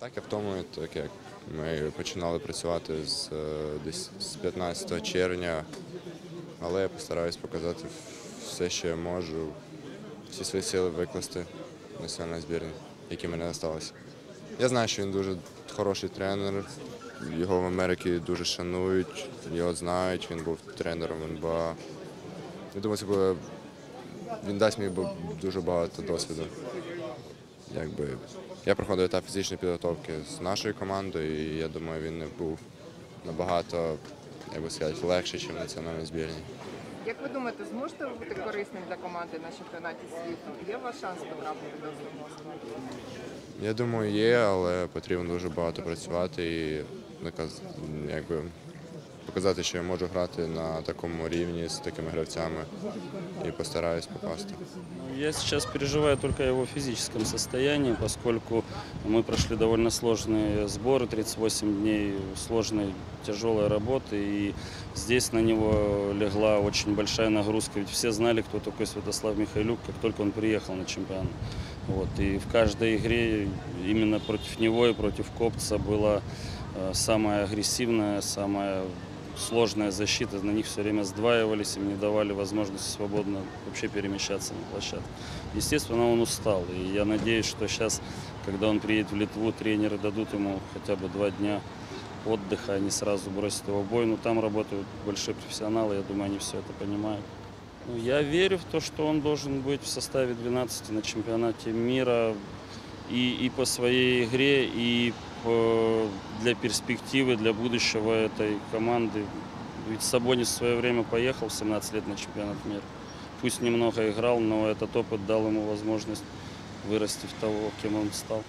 Так, я втомлюю, так як ми починали працювати з е, десь з 15 червня, але я постараюсь показати все, що я можу, всі свої сили викласти в національній збірні, які мене залишилися. Я знаю, що він дуже хороший тренер, його в Америці дуже шанують, його знають, він був тренером НБА. Я думаю, він дасть мені дуже багато досвіду. Якби, я проходив етап фізичної підготовки з нашою командою, і я думаю, він не був набагато, як би сказати, легше, ніж в національній збірній. Як ви думаєте, зможете ви бути корисним для команди на чемпіонаті світу? Є у вас шанс потрапити до основного складу? Я думаю, є, але потрібно дуже багато працювати і наказ- якби, показати, що я можу грати на такому рівні з такими гравцями і постараюсь попасти. Я сейчас переживаю только о его физическом состоянии, поскольку мы прошли довольно сложные сборы, 38 дней сложной, тяжелой работы, и здесь на него легла очень большая нагрузка, ведь все знали, кто такой Святослав Михайлюк, как только он приехал на чемпионат. Вот, и в каждой игре именно против него и против Копца была э, самая агрессивная, самая сложная защита, на них все время сдваивались, им не давали возможности свободно вообще перемещаться на площадке. Естественно, он устал, и я надеюсь, что сейчас, когда он приедет в Литву, тренеры дадут ему хотя бы два дня отдыха, не сразу бросят его в бой. Но там работают большие профессионалы, я думаю, они все это понимают. Ну, Я верю в то, что он должен быть в составе 12 на чемпионате мира и, и по своей игре, и по- для перспективы, для будущего этой команды. Ведь Сабонис в свое время поехал в 17 лет на чемпионат мира. Пусть немного играл, но этот опыт дал ему возможность вырасти в того, кем он стал.